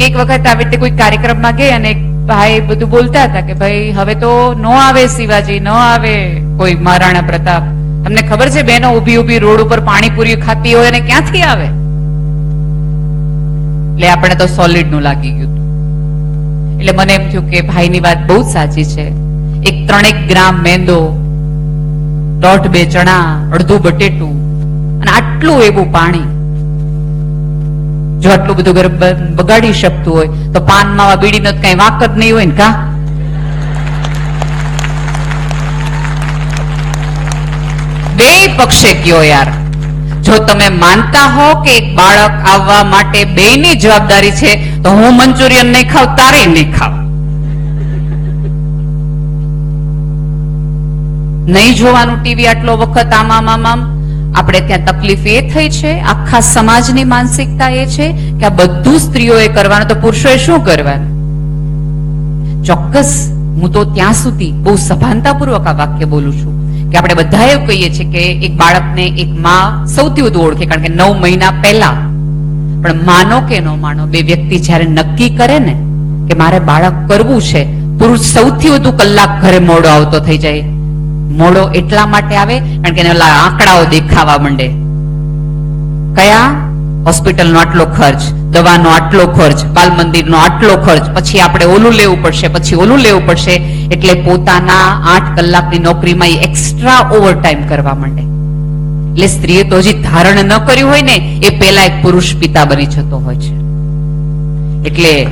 કે એક વખત આવી રીતે કોઈ કાર્યક્રમમાં ગઈ અને ભાઈ બધું બોલતા હતા કે ભાઈ, હવે તો નો આવે શિવાજી, ન આવે કોઈ મહારાણા પ્રતાપ. તમને ખબર છે બેનો ઊભી ઊભી રોડ ઉપર પાણીપુરી ખાતી હોય અને ક્યાંથી આવે? એટલે આપણે તો સોલિડનું લાગી ગયું. એટલે મને એમ થયું કે ભાઈની વાત બહુ સાચી છે. એક ત્રણેક ગ્રામ મેંદો, દોઢ બે ચણા, અડધું બટેટું અને આટલું એવું પાણી. જો આટલું બધું ઘર બગાડી શકતું હોય, તો પાન માવા બીડી નો કઈ વાક જ નહીં હોય ને કા? બે પક્ષે કયો યાર? જો તમે માનતા હો કે એક બાળક આવવા માટે બેયની જવાબદારી છે, તો હું મંચુરિયન નહીં ખાવ તારે નહીં ખાવ નહીં જોવાનું ટીવી આટલો વખત આમ આમ આમ આમ આપણે ત્યાં તકલીફ એ થઈ છે, આખા સમાજની માનસિકતા એ છે કે આ બધું સ્ત્રીઓએ કરવાનું, તો પુરુષોએ શું કરવાનું? ચોક્કસ, હું તો ત્યાં સુધી બહુ સભાનતાપૂર્વક આ વાક્ય બોલું છું કે આપણે બધા એવું કહીએ છીએ કે એક બાળકને એક માં સૌથી વધુ ઓળખે, કારણ કે નવ મહિના પહેલા. પણ માનો કે ન માનો, બે વ્યક્તિ જ્યારે નક્કી કરે ને કે મારે બાળક કરવું છે, પુરુષ સૌથી વધુ કલાક ઘરે મોડો આવતો થઈ જાય. મોડો એટલા માટે આવે, કારણ કે એના આંકડાઓ દેખાવા માંડે. કયા? હોસ્પિટલનો આટલો ખર્ચ, દવાનો આટલો ખર્ચ બાલ મંદિરનો આટલો ખર્ચ, પછી આપણે ઓલું લેવું પડશે, પછી ઓલું લેવું પડશે, એટલે પોતાના આઠ કલાકની નોકરીમાં એક્સ્ટ્રા ઓવરટાઈમ કરવા માંડે. એટલે સ્ત્રીએ તો હજી ધારણ ન કર્યું હોય ને, એ પહેલા એક પુરુષ પિતા બની જતો હોય છે. એટલે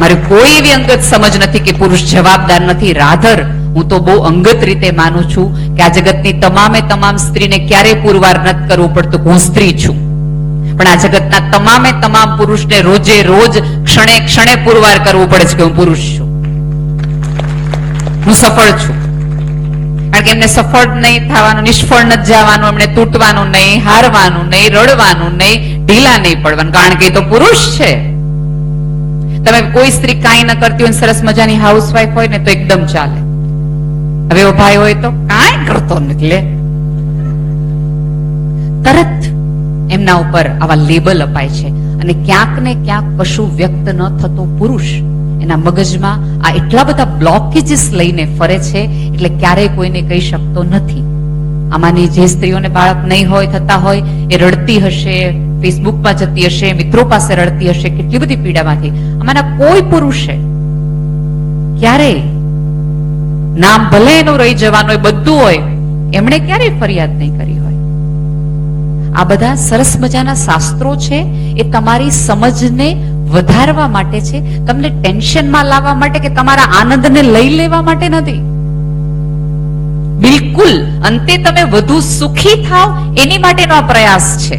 મારી કોઈ એવી અંગત સમજ નથી કે પુરુષ જવાબદાર નથી, રાધર હું તો બહુ અંગત રીતે માનું છું કે આ જગતની તમામે તમામ સ્ત્રીને ક્યારેય પુરવાર નથી કરવું પડતું હું સ્ત્રી છું. પણ આ જગતના તમામે તમામ પુરુષને રોજે રોજ ક્ષણે ક્ષણે પુરવાર કરવું પડે છે કે હું પુરુષ છું. હું સફળ છું. કારણ કે એમને સફળ નહીં થવાનું, નિષ્ફળ નથી જવાનું, એમને તૂટવાનું નહીં, હારવાનું નહીં, રડવાનું નહીં, ઢીલા નહીં પડવાનું. કારણ કે એ તો પુરુષ છે. તમે કોઈ સ્ત્રી કાંઈ ન કરતી હોય સરસ મજાની હાઉસવાઈફ હોય ને તો એકદમ ચાલે. હવે ભાઈ હોય તો કાંઈ કરતો નથી, લે. તરત એમના ઉપર આવા લેબલ અપાય છે અને ક્યાંક ને ક્યાંક કશું વ્યક્ત ન થતો પુરુષ એના મગજમાં આ એટલા બધા બ્લોકેજીસ લઈને ફરે છે એટલે ક્યારેય કોઈને કહી શકતો નથી. આમાંની જે સ્ત્રીઓને બાળક નહીં હોય, થતા હોય, એ રડતી હશે ફેસબુકમાં જતી હશે, મિત્રો પાસે રડતી હશે, કેટલી બધી પીડામાંથી. આમાંના કોઈ પુરુષે ક્યારેય નામ ભલે એનું રહી જવાનું હોય, બધું હોય, એમણે ક્યારેય ફરિયાદ નહીં કરી હોય? આ બધા સરસ મજાના શાસ્ત્રો છે, એ તમારી સમજને વધારવા માટે છે, તમને ટેન્શનમાં લાવવા માટે કે તમારા આનંદને લઈ લેવા માટે નથી. બિલકુલ, અંતે તમે વધુ સુખી થાવ, એની માટેનો આ પ્રયાસ છે.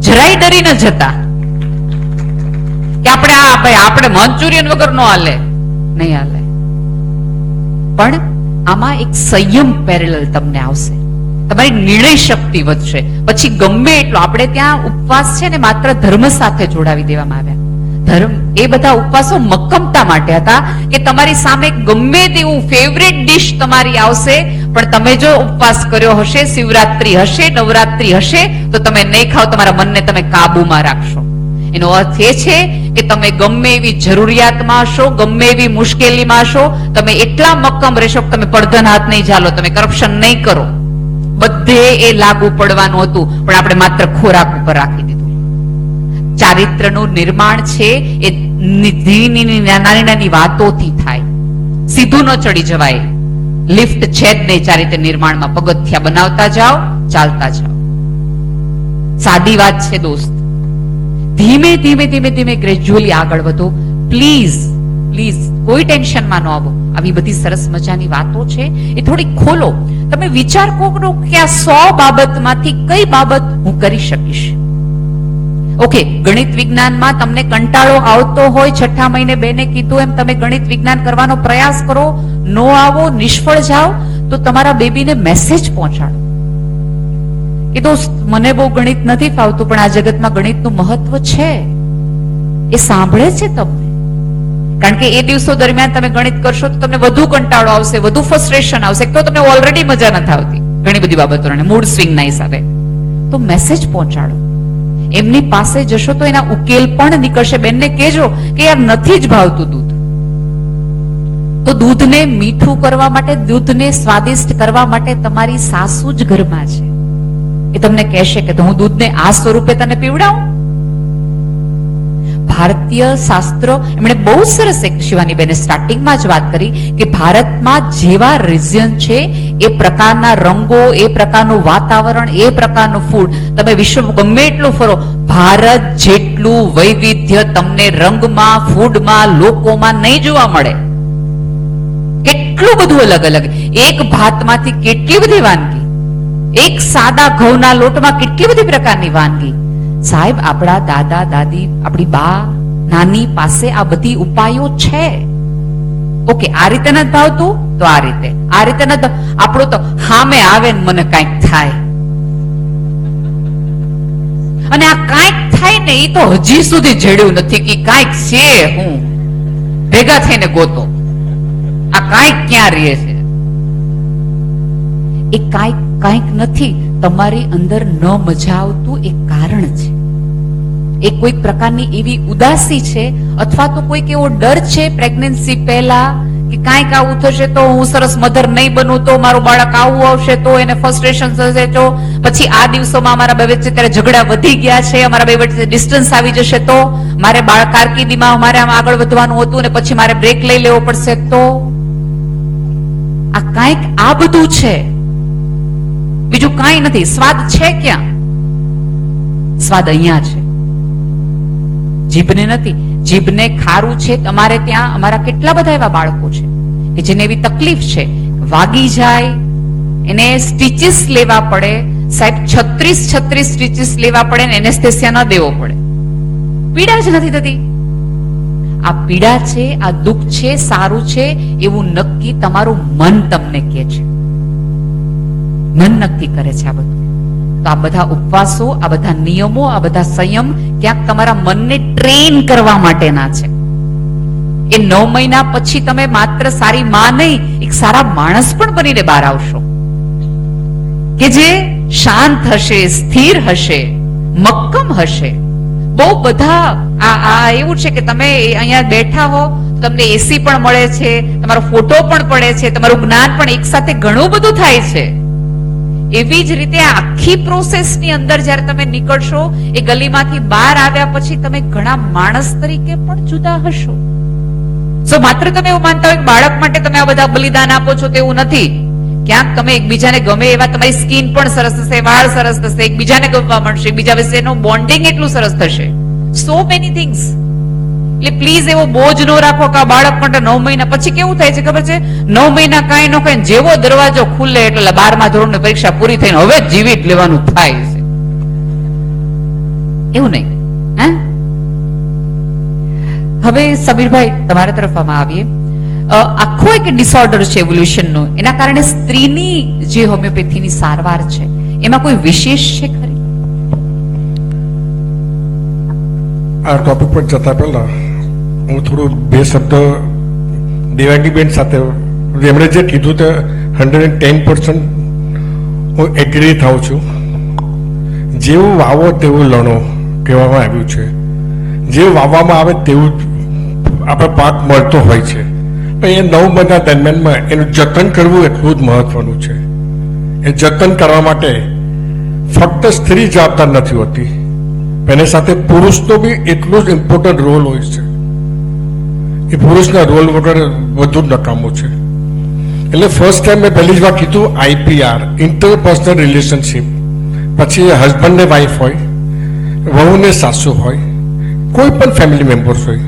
જરાય ડરી ન જતા. કે આપણે આ ભાઈ આપણે મંચુરિયન વગર નો હાલે. નહીં હાલે. પણ આમાં એક સંયમ પેરેલલ તમને આવશે. તમારી નિર્ણય શક્તિ વધશે. પછી ગમે એટલો, આપણે ત્યાં ઉપવાસ છે ને માત્ર ધર્મ સાથે જોડાવી દેવામાં આવ્યા. ધર્મ, એ બધા ઉપવાસો મક્કમતા માટે હતા કે તમારી સામે ગમે તેવું ફેવરેટ ડિશ તમારી આવશે, પણ તમે જો ઉપવાસ કર્યો હશે, શિવરાત્રી હશે, નવરાત્રી હશે, તો તમે નહીં ખાવ, તમારા મનને તમે કાબુમાં રાખશો. એનો અર્થ એ છે કે તમે ગમે એવી જરૂરિયાતમાં હશો, ગમે એવી મુશ્કેલીમાં હશો, તમે એટલા મક્કમ રહેશો તમે પડધન હાથ નહીં ઝાલો તમે કરપ્શન નહીં કરો. બધે એ લાગુ પડવાનું હતું, પણ આપણે માત્ર ખોરાક ઉપર રાખી દીધું. ચારિત્રનું નિર્માણ છે, એ નાની નાની વાતોથી થાય. સીધું ન ચડી જવાય. લિફ્ટ છે જ નહીં, ચારિત્ર નિર્માણમાં પગથિયા બનાવતા જાઓ, ચાલતા જાઓ. સાદી વાત છે દોસ્ત. ધીમે ધીમે ધીમે ધીમે ગ્રેજ્યુઅલી આગળ વધો. પ્લીઝ પ્લીઝ કોઈ ટેન્શનમાં ન આવો. આવી બધી સરસ મજાની વાતો છે. એ થોડી ખોલો. તમે વિચાર કરો કે આ સો બાબતમાંથી કઈ બાબત હું કરી શકીશ. ઓકે ગણિત વિજ્ઞાનમાં તમને કંટાળો આવતો હોય, છઠ્ઠા મહિને બેને કીધું એમ, તમે ગણિત વિજ્ઞાન કરવાનો પ્રયાસ કરો. નો આવો, નિષ્ફળ જાઓ. તો તમારા બેબીને મેસેજ પહોંચાડો. કે દોસ્ત મને બહુ ગણિત નથી ફાવતું, પણ આ જગતમાં ગણિતનું મહત્વ છે. એ સાંભળે છે તમને? કારણ કે એ દિવસો દરમિયાન તમે ગણિત કરશો તો તમને વધુ કંટાળો આવશે, વધુ ફ્રસ્ટ્રેશન આવશે. તો તમને ઓલરેડી મજા નથી આવતી ઘણી બધી બાબતોને મૂડ સ્વિંગના હિસાબે. તો મેસેજ પહોંચાડો. એમની પાસે જશો તો એના ઉકેલ પણ નીકળશે. બેનને કહેજો કે યાર નથી જ ભાવતું દૂધ. તો દૂધને મીઠું કરવા માટે, દૂધને સ્વાદિષ્ટ કરવા માટે તમારી સાસુ જ ઘરમાં છે. એ તમને કહેશે કે હું દૂધને આ સ્વરૂપે તને પીવડાવું? ભારતીય શાસ્ત્રો, એમણે બહુ સરસ એક શિવાની બેને સ્ટાર્ટિંગમાં જ વાત કરી કે ભારતમાં જેવા રિઝિયન છે, એ પ્રકારના રંગો, એ પ્રકારનું વાતાવરણ, એ પ્રકારનું ફૂડ તમે વિશ્વ ગમે એટલું ફરો, ભારત જેટલું વૈવિધ્ય તમને રંગમાં ફૂડમાં લોકોમાં નહીં જોવા મળે. કેટલું બધું અલગ અલગ એક ભાતમાંથી કેટલી બધી વાનગી? એક સાદા ઘઉંના લોટમાં કેટલી બધી પ્રકારની વાનગી? સાહેબ, આપણા દાદા, દાદી, આપણી બા, નાની પાસે આ બધી ઉપાયો છે. ઓકે, આ રીતે નથી ભાવતું? તો આ રીતે. આ રીતે ન આપણો તો હામે આવે ને મને કાંઈક થાય. અને આ કાંઈક થાય ને એ તો હજી સુધી જડ્યું નથી કે કાંઈક છે હું. ભેગા થઈને ગોતો. આ કાંઈક ક્યાં રહે છે? એ કાંઈક કાંઈક નથી, તમારી અંદર ન મજા આવતું એક કારણ છે. એ કોઈક પ્રકારની એવી ઉદાસી છે, અથવા તો કોઈક એવો ડર છે પ્રેગ્નન્સી પહેલા, કે કાંઈક આવું થશે તો હું સરસ મધર નહીં બનું, તો મારું બાળક આવું આવશે, તો એને ફ્રસ્ટ્રેશન થશે તો પછી આ દિવસોમાં અમારા બે વચ્ચે ત્યારે ઝઘડા વધી ગયા છે, અમારા બે વચ્ચે ડિસ્ટન્સ આવી જશે, તો મારે બાળક કારકિર્દીમાં મારે આમ આગળ વધવાનું હતું ને પછી મારે બ્રેક લઈ લેવો પડશે, તો આ કાંઈક આ બધું છે. બીજું કાંઈ નથી. સ્વાદ છે ક્યાં? સ્વાદ અહીંયા છે. જીભને નથી. જીભને ખારું છે તમારે ત્યાં અમારા કેટલા બધા એવા બાળકો છે કે જેને એવી તકલીફ છે. વાગી જાય, એને સ્ટીચીસ લેવા પડે. સાહેબ, છત્રીસ છત્રીસ સ્ટીચીસ લેવા પડે ને એનેસ્થેસિયા ન દેવો પડે. પીડા જ નથી થતી. આ પીડા છે, આ દુઃખ છે, સારું છે, એવું નક્કી તમારું મન તમને કહે છે. મન નક્કી કરે છે આ બધું. તો આ બધા ઉપવાસો, આ બધા નિયમો, આ બધા સંયમ ક્યાંક તમારા મનને ટ્રેન કરવા માટેના છે. એ નવ મહિના પછી તમે માત્ર સારી માં નહીં, એક સારા માણસ પણ બનીને બહાર આવશો. કે જે શાંત હશે, સ્થિર હશે, મક્કમ હશે. બહુ બધા આ આ એવું છે કે તમે અહીંયા બેઠા હો તમને એસી પણ મળે છે, તમારો ફોટો પણ પડે છે, તમારું જ્ઞાન પણ એકસાથે ઘણું બધું થાય છે. એવી જ રીતે આખી પ્રોસેસની અંદર જ્યારે તમે નીકળશો, એ ગલીમાંથી બહાર આવ્યા પછી તમે ઘણા માણસ તરીકે પણ જુદા હશો. સો માત્ર તમે એવું માનતા હોય કે બાળક માટે તમે આ બધા બલિદાન આપો છો તેવું નથી. ક્યાંક તમે એકબીજાને ગમે એવા તમારી સ્કિન પણ સરસ થશે, વાળ સરસ થશે, એકબીજાને ગમવા મળશે એકબીજા વિશેનું બોન્ડિંગ એટલું સરસ થશે. સો મેની થિંગ્સ એટલે પ્લીઝ એવો બોજ ન રાખો કે બાળક માટે નવ મહિના. પછી કેવું થાય છે ખબર છે? નવ મહિના કાંઈ ન કાંઈ, જેવો દરવાજો ખુલ્લે એટલે બારમા ધોરણની પરીક્ષા પૂરી થઈને હવે જીવિત લેવાનું થાય છે. એવું નહીં. હવે સમીરભાઈ, તમારા તરફ આમાં આવીએ આખો એક ડિસઓર્ડર છે એવોલ્યુશનનો એના કારણે સ્ત્રીની જે હોમિયોપેથીની સારવાર છે, એમાં કોઈ વિશેષ છે ખરી? આ ટોપિક પર જતા પહેલા હું થોડું બે શબ્દ દેવાંગીબેન સાથે એમણે જે કીધું તે હંડ્રેડ એન્ડ ટેન પર્સન્ટ હું એગ્રી થાઉં છું. જેવું વાવો તેવું લણો કહેવામાં આવ્યું છે. જે વાવવામાં આવે તેવું આપણે પાક મળતો હોય છે. પણ એ નવ મહિના દરમિયાનમાં એનું જતન કરવું એટલું જ મહત્વનું છે. એ જતન કરવા માટે ફક્ત સ્ત્રી જવાબદાર નથી હોતી. એની સાથે પુરુષનો બી એટલો જ ઇમ્પોર્ટન્ટ રોલ હોય છે. એ પુરુષના રોલ વગર વધુ નકામું છે. એટલે ફર્સ્ટ ટાઈમ મેં પહેલી જ વાર કીધું આઈપીઆર ઇન્ટરપર્સનલ રિલેશનશીપ પછી હસબન્ડને વાઈફ હોય વહુ ને સાસુ હોય, કોઈ પણ ફેમિલી મેમ્બર્સ હોય.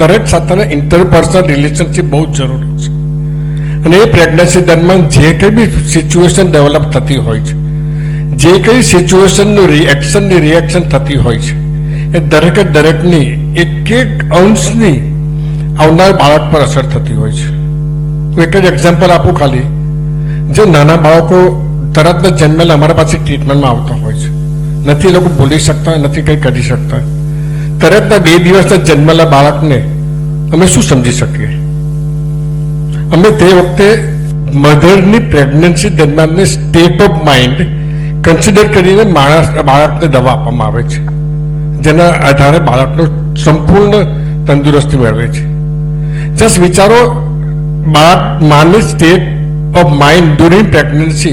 દરેક સાથેના ઇન્ટરપર્સનલ રિલેશનશીપ બહુ જરૂરી છે. અને એ પ્રેગ્નન્સી દરમિયાન જે કંઈ બી સિચ્યુએશન ડેવલપ થતી હોય છે, જે કંઈ સિચ્યુએશનનું રિએક્શનની રિએક્શન થતી હોય છે, એ દરેકે દરેકની એક એક અંશની આવનાર બાળક પર અસર થતી હોય છે. એક જ એક્ઝામ્પલ આપું ખાલી. જે નાના બાળકો તરત જ જન્મેલા અમારા પાસે ટ્રીટમેન્ટમાં આવતા હોય છે. નથી એ લોકો બોલી શકતા, નથી કંઈ કરી શકતા. તરતના બે દિવસના જન્મેલા બાળકને અમે શું સમજી શકીએ? અમે તે વખતે મધરની પ્રેગ્નન્સી દરમિયાનની સ્ટેટ ઓફ માઇન્ડ કન્સિડર કરીને માણસ, બાળકને દવા આપવામાં આવે છે. જેના આધારે બાળકનો સંપૂર્ણ તંદુરસ્તી મેળવે છે. જસ્ટ વિચારો બાળક માની state of mind during pregnancy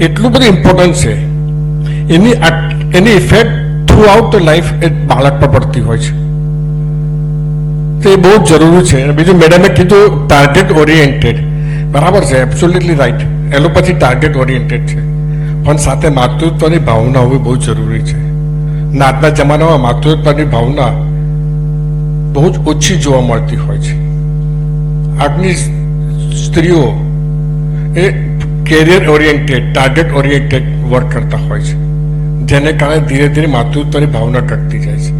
એટલું બધું ઇમ્પોર્ટન્ટ છે. એની એની ઇફેક્ટ થ્રુ આઉટ લાઈફ એ બાળક પર પડતી હોય છે. તો એ બહુ જરૂરી છે. બીજું મેડમે કીધું ટાર્ગેટ ઓરિએન્ટેડ બરાબર છે absolutely right allopathy target oriented છે. પણ સાથે માતૃત્વની ભાવના હોવી બહુ જરૂરી છે. આજના જમાનામાં માતૃત્વની ભાવના બહુ જ ઓછી જોવા મળતી હોય છે. આજની સ્ત્રીઓ એ career oriented target oriented work કરતા હોય છે. જેને કારણે ધીરે ધીરે માતૃત્વની ભાવના ઘટતી જાય છે.